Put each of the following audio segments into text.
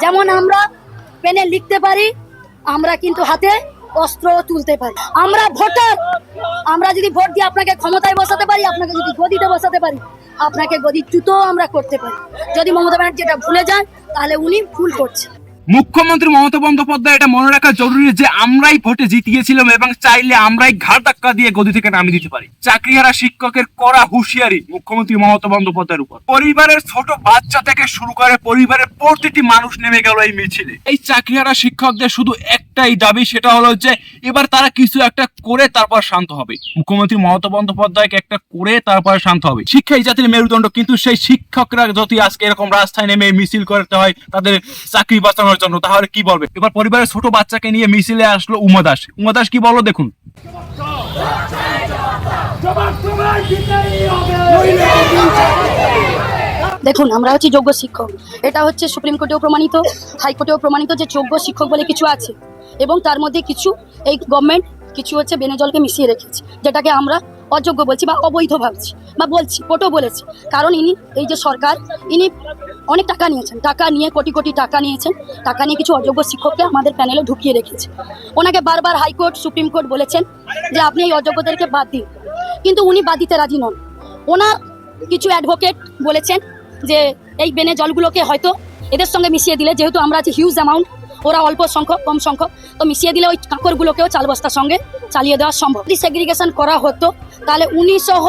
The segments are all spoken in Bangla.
যেমন আমরা পেনে লিখতে পারি, আমরা কিন্তু হাতে অস্ত্র তুলতে পারি। আমরা ভোটার, আমরা যদি ভোট দিয়ে আপনাকে ক্ষমতায় বসাতে পারি, আপনাকে যদি গদিতে বসাতে পারি, আপনাকে গদিচ্যুত আমরা করতে পারি। যদি মমতা ব্যানার্জি এটা ভুলে যান তাহলে উনি ভুল করছেন। মুখ্যমন্ত্রী মমতা বন্দ্যোপাধ্যায়, এটা মনে রাখা জরুরি যে আমরাই ভোটে জিতিয়েছিলাম এবং চাইলে আমরাই ঘাট ধাক্কা দিয়ে গদি থেকে নামিয়ে দিতে পারি। চাকরিহারা শিক্ষকের কড়া হুঁশিয়ারি মুখ্যমন্ত্রী মমতা বন্দ্যোপাধ্যায়ের উপর। পরিবারের ছোট বাচ্চা থেকে শুরু করে পরিবারের প্রতিটি মানুষ নেমে গেল এই মিছিলে। এই চাকরিহারা শিক্ষকদের শুধু একটাই দাবি, সেটা হলো যে এবার তারা কিছু একটা করে তারপর শান্ত হবে। মুখ্যমন্ত্রী মমতা বন্দ্যোপাধ্যায়কে একটা করে তারপর শান্ত হবে। শিক্ষা এই জাতির মেরুদণ্ড, কিন্তু সেই শিক্ষকরা যদি আজকে এরকম রাস্তায় নেমে মিছিল করতে হয়, তাদের চাকরি বাঁচানোর জন্য, তাহলে কি বলবে? এবার পরিবারের ছোট বাচ্চাকে নিয়ে মিছিলে আসলো উমা দাস। উমা দাস, কি বলো দেখুন। দেখুন, আমরা হচ্ছে যোগ্য শিক্ষক। এটা হচ্ছে সুপ্রিম কোর্টেও প্রমাণিত, হাইকোর্টেও প্রমাণিত যে যোগ্য শিক্ষক বলে কিছু আছে। এবং তার মধ্যে কিছু, এই গভর্নমেন্ট কিছু হচ্ছে বেনে জলকে মিশিয়ে রেখেছে, যেটাকে আমরা অযোগ্য বলছি বা অবৈধ ভাবছি বা বলছি কোর্টও বলেছি। কারণ ইনি, এই যে সরকার, ইনি অনেক টাকা নিয়েছেন। টাকা নিয়ে কোটি কোটি টাকা নিয়েছেন। টাকা নিয়ে কিছু অযোগ্য শিক্ষককে আমাদের প্যানেলে ঢুকিয়ে রেখেছে। ওনাকে বারবার হাইকোর্ট সুপ্রিম কোর্ট বলেছেন যে আপনি এই অযোগ্যদেরকে বাদ দিন। কিন্তু উনি বাদ দিতে রাজি নন। ওনার কিছু অ্যাডভোকেট বলেছেন যে এই বেনে জলগুলোকে হয়তো এদের সঙ্গে মিশিয়ে দিলে, যেহেতু আমরা আছি হিউজ অ্যামাউন্ট ওরা অল্প সংখ্যক, কম সংখ্যক, তো মিশিয়ে দিলে ওই কাঁকরগুলোকেও চাল বস্তার সঙ্গে চালিয়ে দেওয়া সম্ভব। যদি সেগ্রিগেশন করা হতো, তাহলে উনি সহ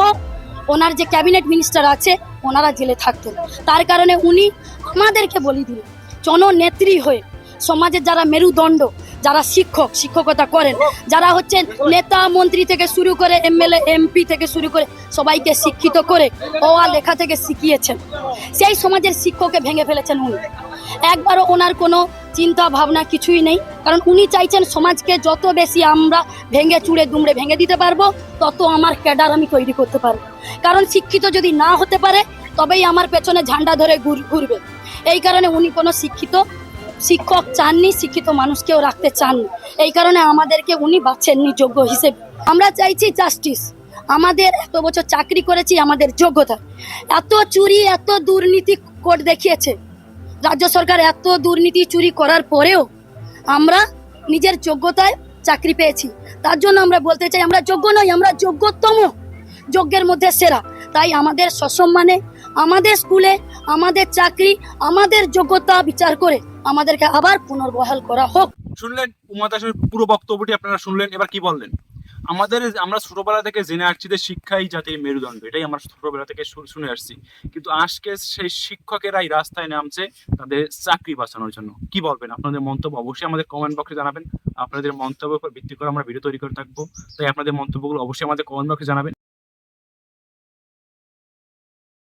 ওনার যে ক্যাবিনেট মিনিস্টার আছে, ওনারা জেলে থাকতেন তার কারণে উনি আমাদেরকে বলি দিলেন, জননেত্রী হয়ে সমাজের যারা মেরুদণ্ড, যারা শিক্ষক, শিক্ষকতা করেন, যারা হচ্ছেন নেতা, মন্ত্রী থেকে শুরু করে এমএলএ, এমপি থেকে শুরু করে সবাইকে শিক্ষিত করে ও আ লেখা থেকে শিখিয়েছেন। সেই সমাজের শিক্ষককে ভেঙে ফেলেছেন উনি। একবারও ওনার কোনো চিন্তা ভাবনা কিছুই নেই। কারণ উনি চাইছেন সমাজকে যত বেশি আমরা ভেঙে চুড়ে দুমড়ে ভেঙে দিতে পারব, তত আমার ক্যাডার আমি তৈরি করতে পারব। কারণ শিক্ষিত যদি না হতে পারে, তবেই আমার পেছনে ঝান্ডা ধরে ঘুর- ঘুরবে। এই কারণে উনি কোনো শিক্ষিত শিক্ষক চাননি, শিক্ষিত মানুষকেও রাখতে চাননি। এই কারণে আমাদেরকে উনি বাছেননি যোগ্য হিসেবে। আমরা চাইছি জাস্টিস আমাদের এত বছর চাকরি করেছি, আমাদের যোগ্যতা। এত চুরি, এত দুর্নীতি কোর্ট দেখিয়েছে। রাজ্য সরকার এত দুর্নীতি চুরি করার পরেও আমরা নিজের যোগ্যতায় চাকরি পেয়েছি। তার জন্য আমরা বলতে চাই, আমরা যোগ্য নই, আমরা যোগ্যতম। যোগ্যের মধ্যে সেরা। তাই আমাদের সসম্মানে, আমাদের স্কুলে, আমাদের চাকরি, আমাদের যোগ্যতা বিচার করে আমাদেরকে আবার পুনর্বহাল করা হোক। শুনলেন উমা দাসের পুরো বক্তব্যটি আপনারা শুনলেন, এবার কি বললেন? আমাদের আমরা ছোটবেলা থেকে জেনে আসছি যে শিক্ষাই জাতির মেরুদণ্ড। এটাই আমরা ছোটবেলা থেকে শুনে আসছি। কিন্তু আজকে সেই শিক্ষকেরাই রাস্তায় নামছে তাদের চাকরি বাঁচানোর জন্য। কি বলবেন? আপনাদের মন্তব্য অবশ্যই আমাদের কমেন্ট বক্সে জানাবেন। আপনাদের মন্তব্যের উপর ভিত্তি করে আমরা ভিডিও তৈরি করে থাকব। তাই আপনাদের মন্তব্যগুলো অবশ্যই আমাদের কমেন্ট বক্সে জানাবেন।